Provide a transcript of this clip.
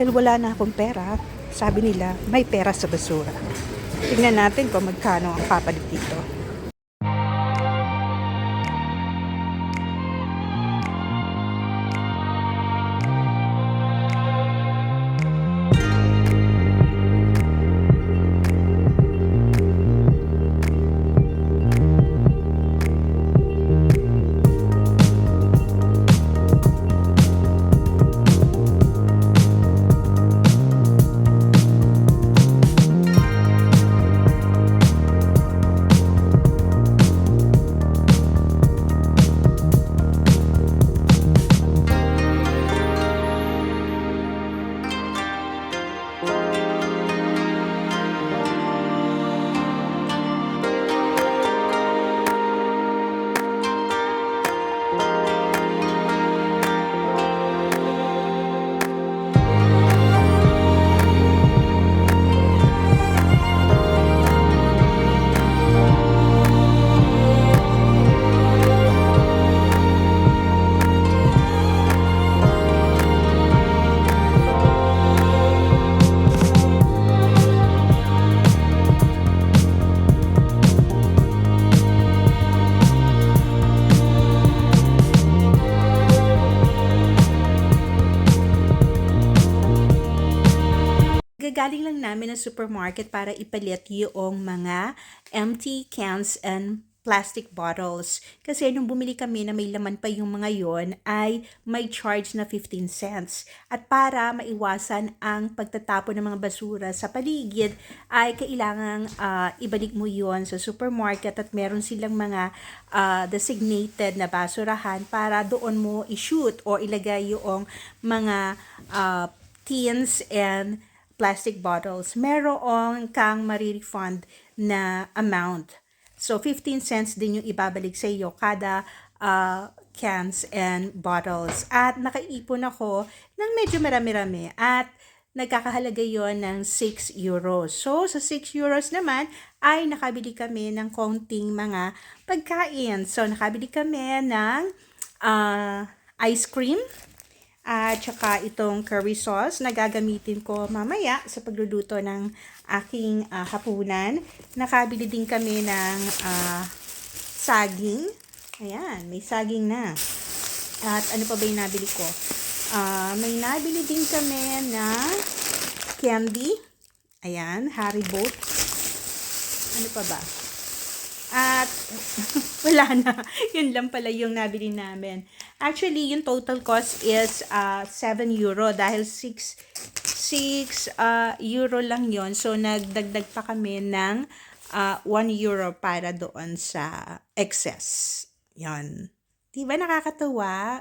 Dahil wala na akong pera, sabi nila, may pera sa basura. Tingnan natin kung magkano ang papalit dito. Gagaling lang namin ng supermarket para ipalit yung mga empty cans and plastic bottles. Kasi nung bumili kami na may laman pa yung mga yon ay may charge na 15 cents. At para maiwasan ang pagtatapon ng mga basura sa paligid ay kailangang ah, ibalik mo yon sa supermarket at meron silang mga ah, designated na basurahan para doon mo i-shoot o ilagay yung mga ah, tins and plastic bottles, meron kang marirefund na amount. So, 15 cents din yung ibabalik sa iyo kada uh, cans and bottles. At nakaipon ako ng medyo marami-rami at nagkakahalaga yon ng 6 euros. So, sa 6 euros naman ay nakabili kami ng konting mga pagkain. So, nakabili kami ng uh, ice cream, at saka itong curry sauce na gagamitin ko mamaya sa pagluluto ng aking ah, hapunan. Nakabili din kami ng ah, saging. Ayan, may saging na. At ano pa ba yung nabili ko? Ah, may nabili din kami na candy. Ayan, Haribo. Ano pa ba? At wala na. Yun lang pala yung nabili namin. Actually, yung total cost is uh, 7 euro dahil 6 6 uh, euro lang yon So, nagdagdag pa kami ng uh, 1 euro para doon sa excess. Yon. Di ba nakakatuwa?